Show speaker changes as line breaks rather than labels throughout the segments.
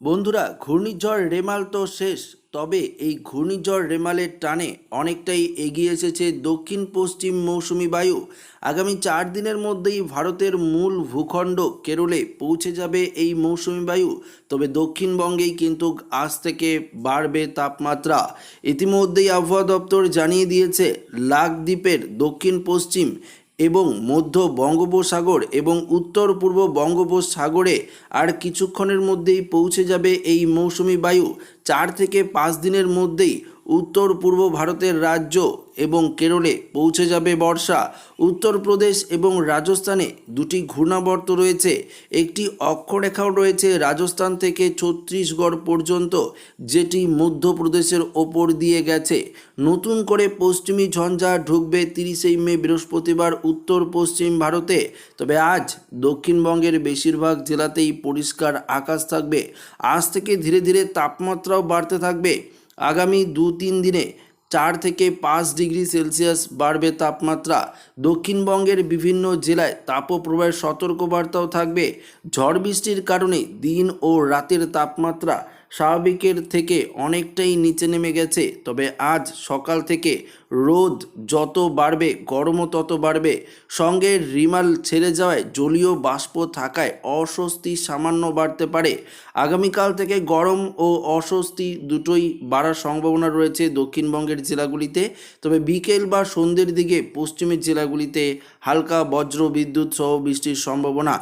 বন্ধুরা, ঘূর্ণিঝড় রেমাল তো শেষ, তবে এই ঘূর্ণিঝড় রেমালের টানে অনেকটাই এগিয়ে এসেছে দক্ষিণ পশ্চিম মৌসুমি বায়ু। আগামী চার দিনের মধ্যেই ভারতের মূল ভূখণ্ড কেরলে পৌঁছে যাবে এই মৌসুমি বায়ু, তবে দক্ষিণবঙ্গেই কিন্তু আজ থেকে বাড়বে তাপমাত্রা। ইতিমধ্যেই আবহাওয়া দপ্তর জানিয়ে দিয়েছে, লাকদ্বীপের দক্ষিণ পশ্চিম এবং মধ্য বঙ্গোপসাগর এবং উত্তর পূর্ব বঙ্গোপসাগরে আর কিছুক্ষণের মধ্যেই পৌঁছে যাবে এই মৌসুমি বায়ু চার থেকে পাঁচ দিনের মধ্যেই উত্তর পূর্ব ভারতের রাজ্য এবং কেরলে পৌঁছে যাবে বর্ষা। উত্তরপ্রদেশ এবং রাজস্থানে দুটি ঘূর্ণাবর্ত রয়েছে। একটি অক্ষরেখাও রয়েছে রাজস্থান থেকে ছত্তিশগড় পর্যন্ত, যেটি মধ্যপ্রদেশের ওপর দিয়ে গেছে। নতুন করে পশ্চিমী ঝঞ্ঝা ঢুকবে তিরিশেই মে বৃহস্পতিবার উত্তর পশ্চিম ভারতে। তবে আজ দক্ষিণবঙ্গের বেশিরভাগ জেলাতেই পরিষ্কার আকাশ থাকবে। আজ থেকে ধীরে ধীরে তাপমাত্রাও বাড়তে থাকবে। আগামী দু তিন দিনে চার থেকে পাঁচ ডিগ্রি সেলসিয়াস বাড়বে তাপমাত্রা। দক্ষিণবঙ্গের বিভিন্ন জেলায় তাপপ্রবাহের সতর্কবার্তাও থাকবে। ঝড় বৃষ্টির কারণে দিন ও রাতের তাপমাত্রা স্বাভাবিকের থেকে অনেকটাই নিচে নেমে গেছে। তবে আজ সকাল থেকে রোদ যত বাড়বে, গরমও তত বাড়বে। সঙ্গে রিমাল ছেড়ে যাওয়ায় জলীয় বাষ্প থাকায় অস্বস্তি সামান্য বাড়তে পারে। আগামীকাল থেকে গরম ও অস্বস্তি দুটোই বাড়ার সম্ভাবনা রয়েছে দক্ষিণবঙ্গের জেলাগুলিতে। তবে বিকেল বা সন্ধ্যের দিকে পশ্চিমের জেলাগুলিতে হালকা বজ্র বিদ্যুৎ সহ বৃষ্টির সম্ভাবনা।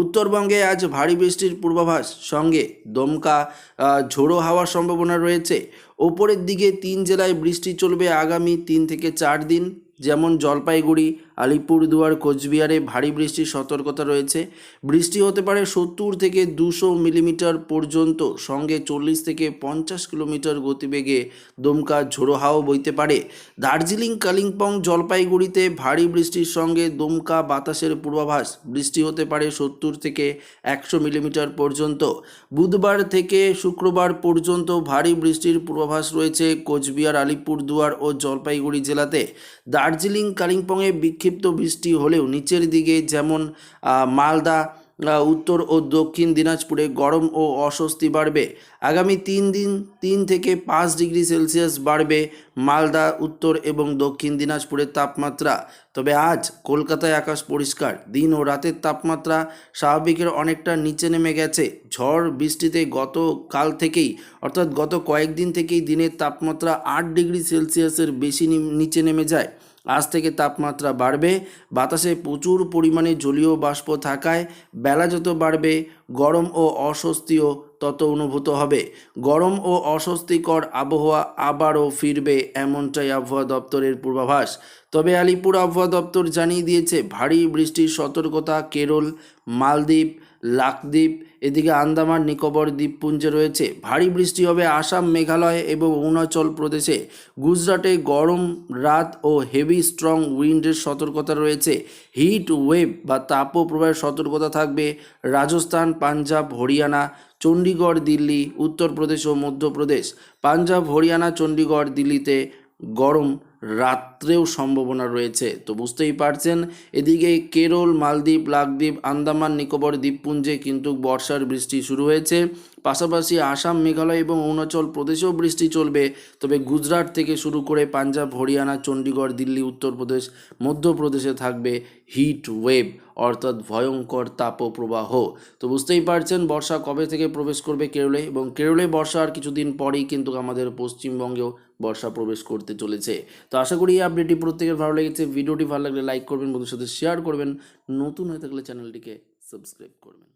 উত্তরবঙ্গে আজ ভারী বৃষ্টির পূর্বাভাস। সঙ্গে দমকা ঝোড়ো হাওয়ার সম্ভাবনা রয়েছে। ওপরের দিকে তিন জেলায় বৃষ্টি চলবে আগামী তিন থেকে চার দিন। যেমন জলপাইগুড়ি আলিপুরদুয়ার, কোচবিহারে ভারী বৃষ্টির সতর্কতা রয়েছে। বৃষ্টি হতে পারে সত্তর থেকে দুশো মিলিমিটার পর্যন্ত। সঙ্গে চল্লিশ থেকে পঞ্চাশ কিলোমিটার গতিবেগে দমকা ঝোড়ো হাওয়া বইতে পারে। দার্জিলিং, কালিম্পং, জলপাইগুড়িতে ভারী বৃষ্টির সঙ্গে দমকা বাতাসের পূর্বাভাস। বৃষ্টি হতে পারে সত্তর থেকে একশো মিলিমিটার পর্যন্ত। বুধবার থেকে শুক্রবার পর্যন্ত ভারী বৃষ্টির পূর্বাভাস রয়েছে কোচবিহার, আলিপুরদুয়ার ও জলপাইগুড়ি জেলাতে। দার্জিলিং, কালিম্পংয়ে বিক্ষিপ্ত বৃষ্টি হলেও নিচের দিকে যেমন মালদা উত্তর ও দক্ষিণ দিনাজপুরে গরম ও অস্বস্তি বাড়বে। আগামী তিন দিন, তিন থেকে পাঁচ ডিগ্রি সেলসিয়াস বাড়বে মালদা, উত্তর এবং দক্ষিণ দিনাজপুরের তাপমাত্রা। তবে আজ কলকাতায় আকাশ পরিষ্কার, দিন ও রাতের তাপমাত্রা স্বাভাবিকের অনেকটা নিচে নেমে গেছে। ঝড় বৃষ্টিতে গত কাল থেকেই, অর্থাৎ গত কয়েকদিন থেকেই দিনের তাপমাত্রা আট ডিগ্রি সেলসিয়াসের বেশি নিচে নেমে যায়। আজ থেকে তাপমাত্রা বাড়বে, বাতাসে প্রচুর পরিমাণে জলীয় বাষ্প থাকায় বেলা যত বাড়বে, গরম ও অস্বস্তিও তত অনুভূত হবে। গরম ও অস্বস্তিকর আবহাওয়া আবারও ফিরবে এমনটাই আবহাওয়া দপ্তরের পূর্বাভাস। তবে আলিপুর আবহাওয়া দপ্তর জানিয়ে দিয়েছে, ভারী বৃষ্টির সতর্কতা কেরল, মালদ্বীপ, লাকদ্বীপ, এদিকে আন্দামান, নিকোবর, দ্বীপপুঞ্জে রয়েছে। ভারী বৃষ্টি হবে আসাম, মেঘালয় এবং অরুণাচল প্রদেশে। গুজরাটে গরম, রাত ও হেভি স্ট্রং উইন্ডের সতর্কতা রয়েছে। হিট ওয়েভ বা তাপপ্রবাহের সতর্কতা থাকবে। রাজস্থান, পাঞ্জাব, হরিয়ানা চণ্ডীগড়, দিল্লি, উত্তরপ্রদেশ ও মধ্যপ্রদেশ। পাঞ্জাব, হরিয়ানা, চণ্ডীগড়, দিল্লিতে গরম রাত্রেও সম্ভাবনা রয়েছে। তো বুঝতেই পারছেন, এদিকে কেরল, মালদ্বীপ, লাকদ্বীপ, আন্দামান, নিকোবর, দ্বীপপুঞ্জে কিন্তু বর্ষার বৃষ্টি শুরু হয়েছে। পাশাপাশি আসাম, মেঘালয় এবং অরুণাচল প্রদেশেও বৃষ্টি চলবে। তবে গুজরাট থেকে শুরু করে পাঞ্জাব, হরিয়ানা চণ্ডীগড় দিল্লি, উত্তরপ্রদেশ, মধ্যপ্রদেশে থাকবে হিট ওয়েভ অর্থাৎ ভয়ঙ্কর তাপপ্রবাহ। তো বুঝতেই পারছেন, বর্ষা কবে থেকে প্রবেশ করবে কেরলে? এবং কেরলে বর্ষার কিছুদিন পরেই কিন্তু আমাদের পশ্চিমবঙ্গেও বর্ষা প্রবেশ করতে চলেছে। তো আশা করি এই আপডেটটি প্রত্যেকের ভালো লেগেছে। ভিডিওটি ভালো লাগলে লাইক করবেন বন্ধুর সাথে শেয়ার করবেন। নতুন হয়ে থাকলে চ্যানেলটিকে সাবস্ক্রাইব করবেন।